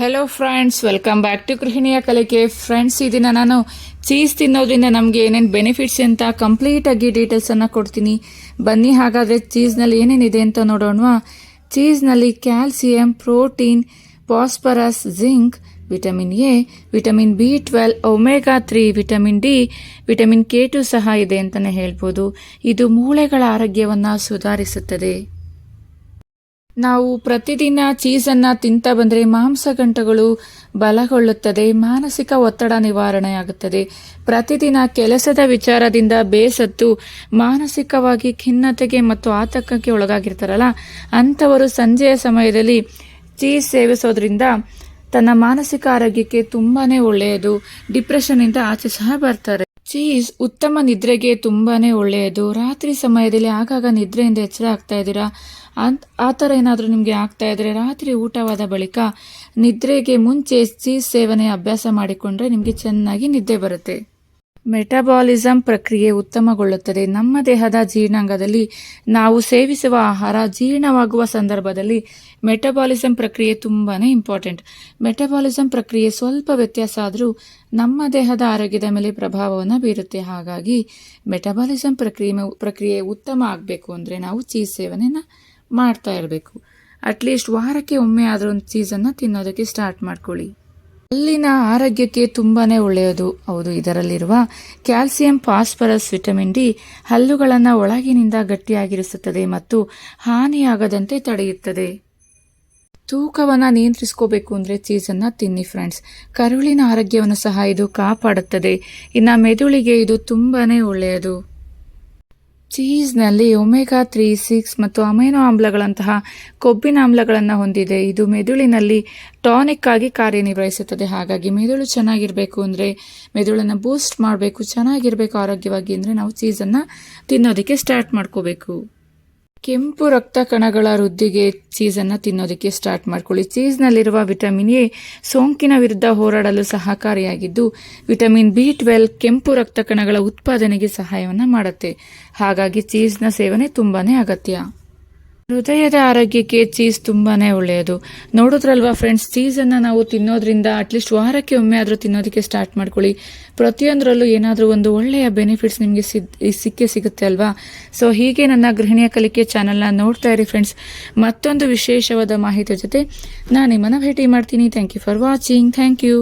Hello friends welcome back to ಗೃಹಿಣಿಯ ಕಲಿಕೆ friends ಈ ದಿನ ನಾನು ಚೀಸ್ ತಿನ್ನೋದ್ರಿಂದ ನಮಗೆ ಏನೇನು ಬೆನಿಫಿಟ್ಸ್ ಅಂತ ಕಂಪ್ಲೀಟಾಗಿ ಡೀಟೇಲ್ಸನ್ನು ಕೊಡ್ತೀನಿ. ಬನ್ನಿ, ಹಾಗಾದರೆ ಚೀಸ್ನಲ್ಲಿ ಏನೇನಿದೆ ಅಂತ ನೋಡೋಣವಾ. ಚೀಸ್ನಲ್ಲಿ calcium protein phosphorus zinc vitamin A vitamin B twelve omega three vitamin D vitamin K two ಸಹ ಇದೆ ಅಂತಲೇ ಹೇಳ್ಬೋದು. ಇದು ಮೂಳೆಗಳ ಆರೋಗ್ಯವನ್ನು ಸುಧಾರಿಸುತ್ತದೆ. ನಾವು ಪ್ರತಿದಿನ ಚೀಸನ್ನು ತಿಂತ ಬಂದರೆ ಮಾಂಸಗಂಟುಗಳು ಬಲಗೊಳ್ಳುತ್ತದೆ, ಮಾನಸಿಕ ಒತ್ತಡ ನಿವಾರಣೆಯಾಗುತ್ತದೆ. ಪ್ರತಿದಿನ ಕೆಲಸದ ವಿಚಾರದಿಂದ ಬೇಸತ್ತು ಮಾನಸಿಕವಾಗಿ ಖಿನ್ನತೆಗೆ ಮತ್ತು ಆತಂಕಕ್ಕೆ ಒಳಗಾಗಿರ್ತಾರಲ್ಲ, ಅಂಥವರು ಸಂಜೆಯ ಸಮಯದಲ್ಲಿ ಚೀಸ್ ಸೇವಿಸೋದ್ರಿಂದ ತನ್ನ ಮಾನಸಿಕ ಆರೋಗ್ಯಕ್ಕೆ ತುಂಬಾನೇ ಒಳ್ಳೆಯದು. ಡಿಪ್ರೆಷನ್ನಿಂದ ಆಚೆ ಸಹ ಬರ್ತಾರೆ. ಚೀಸ್ ಉತ್ತಮ ನಿದ್ರೆಗೆ ತುಂಬಾನೇ ಒಳ್ಳೆಯದು. ರಾತ್ರಿ ಸಮಯದಲ್ಲಿ ಆಗಾಗ ನಿದ್ರೆಯಿಂದ ಎಚ್ಚರ ಆಗ್ತಾ ಇದ್ದೀರಾ? ಅಂತ, ಆ ಥರ ಏನಾದರೂ ನಿಮಗೆ ಆಗ್ತಾ ಇದ್ರೆ ರಾತ್ರಿ ಊಟವಾದ ಬಳಿಕ ನಿದ್ರೆಗೆ ಮುಂಚೆ ಚೀಸ್ ಸೇವನೆ ಅಭ್ಯಾಸ ಮಾಡಿಕೊಂಡ್ರೆ ನಿಮಗೆ ಚೆನ್ನಾಗಿ ನಿದ್ದೆ ಬರುತ್ತೆ. ಮೆಟಬಾಲಿಸಂ ಪ್ರಕ್ರಿಯೆ ಉತ್ತಮಗೊಳ್ಳುತ್ತದೆ. ನಮ್ಮ ದೇಹದ ಜೀರ್ಣಾಂಗದಲ್ಲಿ ನಾವು ಸೇವಿಸುವ ಆಹಾರ ಜೀರ್ಣವಾಗುವ ಸಂದರ್ಭದಲ್ಲಿ ಮೆಟಬಾಲಿಸಂ ಪ್ರಕ್ರಿಯೆ ತುಂಬಾ ಇಂಪಾರ್ಟೆಂಟ್. ಮೆಟಬಾಲಿಸಂ ಪ್ರಕ್ರಿಯೆ ಸ್ವಲ್ಪ ವ್ಯತ್ಯಾಸ ಆದರೂ ನಮ್ಮ ದೇಹದ ಆರೋಗ್ಯದ ಮೇಲೆ ಪ್ರಭಾವವನ್ನು ಬೀರುತ್ತೆ. ಹಾಗಾಗಿ ಮೆಟಬಾಲಿಸಂ ಪ್ರಕ್ರಿಯೆ ಪ್ರಕ್ರಿಯೆ ಉತ್ತಮ ಆಗಬೇಕು ಅಂದರೆ ನಾವು ಚೀಸ್ ಸೇವನೆಯನ್ನು ಮಾಡ್ತಾ ಇರಬೇಕು. ಅಟ್ಲೀಸ್ಟ್ ವಾರಕ್ಕೆ ಒಮ್ಮೆ ಆದರೂ ಒಂದು ಚೀಸನ್ನು ತಿನ್ನೋದಕ್ಕೆ ಸ್ಟಾರ್ಟ್ ಮಾಡ್ಕೊಳ್ಳಿ. ಹಲ್ಲಿನ ಆರೋಗ್ಯಕ್ಕೆ ತುಂಬಾನೇ ಒಳ್ಳೆಯದು. ಹೌದು, ಇದರಲ್ಲಿರುವ ಕ್ಯಾಲ್ಸಿಯಂ, ಫಾಸ್ಫರಸ್, ವಿಟಮಿನ್ ಡಿ ಹಲ್ಲುಗಳನ್ನು ಒಳಗಿನಿಂದ ಗಟ್ಟಿಯಾಗಿರಿಸುತ್ತದೆ ಮತ್ತು ಹಾನಿಯಾಗದಂತೆ ತಡೆಯುತ್ತದೆ. ತೂಕವನ್ನು ನಿಯಂತ್ರಿಸ್ಕೋಬೇಕು ಅಂದರೆ ಚೀಸನ್ನು ತಿನ್ನಿ ಫ್ರೆಂಡ್ಸ್ ಕರುಳಿನ ಆರೋಗ್ಯವನ್ನು ಸಹ ಇದು ಕಾಪಾಡುತ್ತದೆ. ಇನ್ನು ಮೆದುಳಿಗೆ ಇದು ತುಂಬಾ ಒಳ್ಳೆಯದು. ಚೀಸ್ನಲ್ಲಿ ಒಮೆಗಾ ತ್ರೀ ಸಿಕ್ಸ್ ಮತ್ತು ಅಮೈನೋ ಆಮ್ಲಗಳಂತಹ ಕೊಬ್ಬಿನ ಆಮ್ಲಗಳನ್ನು ಹೊಂದಿದೆ. ಇದು ಮೆದುಳಿನಲ್ಲಿ ಟಾನಿಕ್ ಆಗಿ ಕಾರ್ಯನಿರ್ವಹಿಸುತ್ತದೆ. ಹಾಗಾಗಿ ಮೆದುಳು ಚೆನ್ನಾಗಿರಬೇಕು ಅಂದರೆ ಮೆದುಳನ್ನು ಬೂಸ್ಟ್ ಮಾಡಬೇಕು, ಚೆನ್ನಾಗಿರಬೇಕು ಆರೋಗ್ಯವಾಗಿ ಅಂದರೆ ನಾವು ಚೀಸನ್ನು ತಿನ್ನೋದಕ್ಕೆ ಸ್ಟಾರ್ಟ್ ಮಾಡ್ಕೋಬೇಕು. ಕೆಂಪು ರಕ್ತ ಕಣಗಳ ವೃದ್ಧಿಗೆ ಚೀಸನ್ನು ತಿನ್ನೋದಕ್ಕೆ ಸ್ಟಾರ್ಟ್ ಮಾಡ್ಕೊಳ್ಳಿ. ಚೀಸ್ನಲ್ಲಿರುವ ವಿಟಮಿನ್ ಎ ಸೋಂಕಿನ ವಿರುದ್ಧ ಹೋರಾಡಲು ಸಹಕಾರಿಯಾಗಿದ್ದು, ವಿಟಮಿನ್ ಬಿ ಟ್ವೆಲ್ ಕೆಂಪು ರಕ್ತ ಕಣಗಳ ಉತ್ಪಾದನೆಗೆ ಸಹಾಯವನ್ನು ಮಾಡುತ್ತೆ. ಹಾಗಾಗಿ ಚೀಸ್ನ ಸೇವನೆ ತುಂಬಾ ಅಗತ್ಯ. ಹೃದಯದ ಆರೋಗ್ಯಕ್ಕೆ ಚೀಸ್ ತುಂಬಾನೇ ಒಳ್ಳೆಯದು. ನೋಡಿದ್ರಲ್ವಾ ಫ್ರೆಂಡ್ಸ್ ಚೀಸನ್ನು ನಾವು ತಿನ್ನೋದ್ರಿಂದ ಅಟ್ಲೀಸ್ಟ್ ವಾರಕ್ಕೆ ಒಮ್ಮೆ ಆದರೂ ತಿನ್ನೋದಕ್ಕೆ ಸ್ಟಾರ್ಟ್ ಮಾಡ್ಕೊಳ್ಳಿ. ಪ್ರತಿಯೊಂದರಲ್ಲೂ ಏನಾದರೂ ಒಂದು ಒಳ್ಳೆಯ ಬೆನಿಫಿಟ್ಸ್ ನಿಮಗೆ ಸಿಕ್ಕೇ ಸಿಗುತ್ತೆ ಅಲ್ವಾ? ಸೊ ಹೀಗೆ ನನ್ನ ಗೃಹಿಣಿಯ ಕಲಿಕೆ ಚಾನಲ್ನ ನೋಡ್ತಾ ಇರಿ ಫ್ರೆಂಡ್ಸ್ ಮತ್ತೊಂದು ವಿಶೇಷವಾದ ಮಾಹಿತಿ ಜೊತೆ ನಾನು ನಿಮ್ಮನ್ನು ಭೇಟಿ ಮಾಡ್ತೀನಿ. Thank you for watching thank you